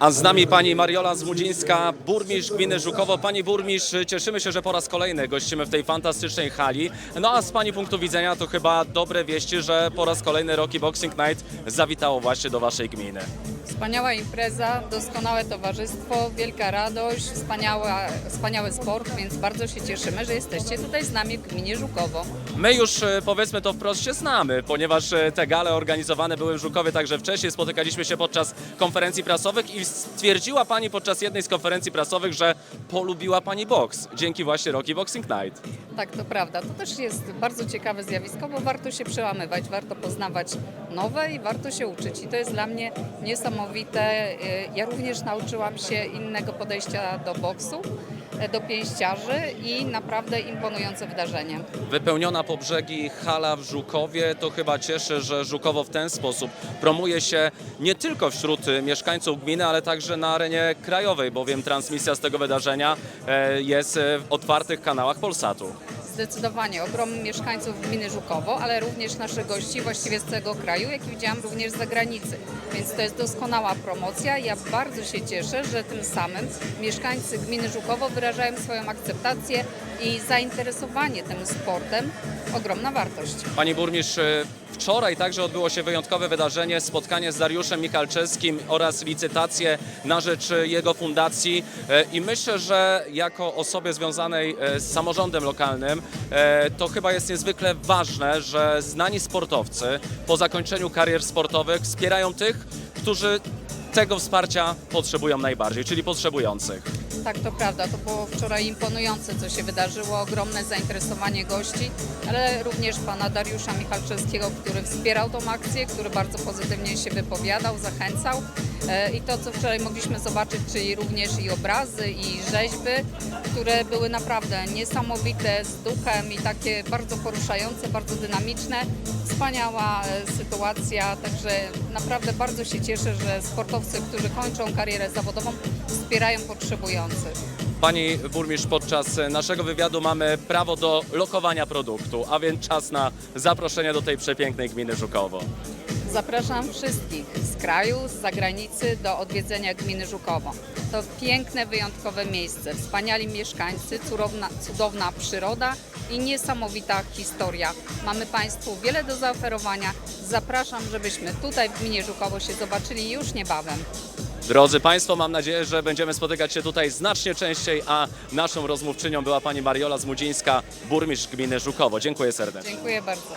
A z nami pani Mariola Zmudzińska, burmistrz gminy Żukowo. Pani burmistrz, cieszymy się, że po raz kolejny gościmy w tej fantastycznej hali. No a z pani punktu widzenia to chyba dobre wieści, że po raz kolejny Rocky Boxing Night zawitało właśnie do waszej gminy. Wspaniała impreza, doskonałe towarzystwo, wielka radość, wspaniała, wspaniały sport, więc bardzo się cieszymy, że jesteście tutaj z nami w gminie Żukowo. My już e, powiedzmy to wprost się znamy, ponieważ e, te gale organizowane były w Żukowie także wcześniej. Spotykaliśmy się podczas konferencji prasowych i stwierdziła pani podczas jednej z konferencji prasowych, że polubiła pani boks dzięki właśnie Rocky Boxing Night. Tak, to prawda. To też jest bardzo ciekawe zjawisko, bo warto się przełamywać, warto poznawać nowe i warto się uczyć. I to jest dla mnie niesamowite. Y, Ja również nauczyłam się innego podejścia do boksu, y, do pięściarzy i naprawdę imponujące wydarzenie. Wypełniona po brzegi hala w Żukowie to chyba cieszy, że Żukowo w ten sposób promuje się nie tylko wśród e, mieszkańców gminy, ale także na arenie krajowej, bowiem transmisja z tego wydarzenia e, jest e, w otwartych kanałach Polsatu. Zdecydowanie ogrom mieszkańców gminy Żukowo, ale również naszych gości właściwie z całego kraju, jak i widziałam również z zagranicy. Więc to jest doskonała promocja. Ja bardzo się cieszę, że tym samym mieszkańcy gminy Żukowo wyrażają swoją akceptację i zainteresowanie tym sportem. Ogromna wartość. Pani burmistrz, e, wczoraj także odbyło się wyjątkowe wydarzenie, spotkanie z Dariuszem Michalczewskim oraz licytację na rzecz jego fundacji E, i myślę, że jako osobie związanej e, z samorządem lokalnym to chyba jest niezwykle ważne, że znani sportowcy po zakończeniu karier sportowych wspierają tych, którzy tego wsparcia potrzebują najbardziej, czyli potrzebujących. Tak, to prawda. To było wczoraj imponujące, co się wydarzyło. Ogromne zainteresowanie gości, ale również pana Dariusza Michalczewskiego, który wspierał tą akcję, który bardzo pozytywnie się wypowiadał, zachęcał. E, I to, co wczoraj mogliśmy zobaczyć, czyli również i obrazy, i rzeźby, które były naprawdę niesamowite, z duchem i takie bardzo poruszające, bardzo dynamiczne. Wspaniała e, sytuacja, także naprawdę bardzo się cieszę, że sportowcy, którzy kończą karierę zawodową, wspierają potrzebujących. Pani burmistrz, podczas naszego wywiadu mamy prawo do lokowania produktu, a więc czas na zaproszenie do tej przepięknej gminy Żukowo. Zapraszam wszystkich z kraju, z zagranicy do odwiedzenia gminy Żukowo. To piękne, wyjątkowe miejsce, wspaniali mieszkańcy, cudowna, cudowna przyroda i niesamowita historia. Mamy Państwu wiele do zaoferowania. Zapraszam, żebyśmy tutaj w gminie Żukowo się zobaczyli już niebawem. Drodzy Państwo, mam nadzieję, że będziemy spotykać się tutaj znacznie częściej, a naszą rozmówczynią była Pani Mariola Zmudzińska, burmistrz gminy Żukowo. Dziękuję serdecznie. Dziękuję bardzo.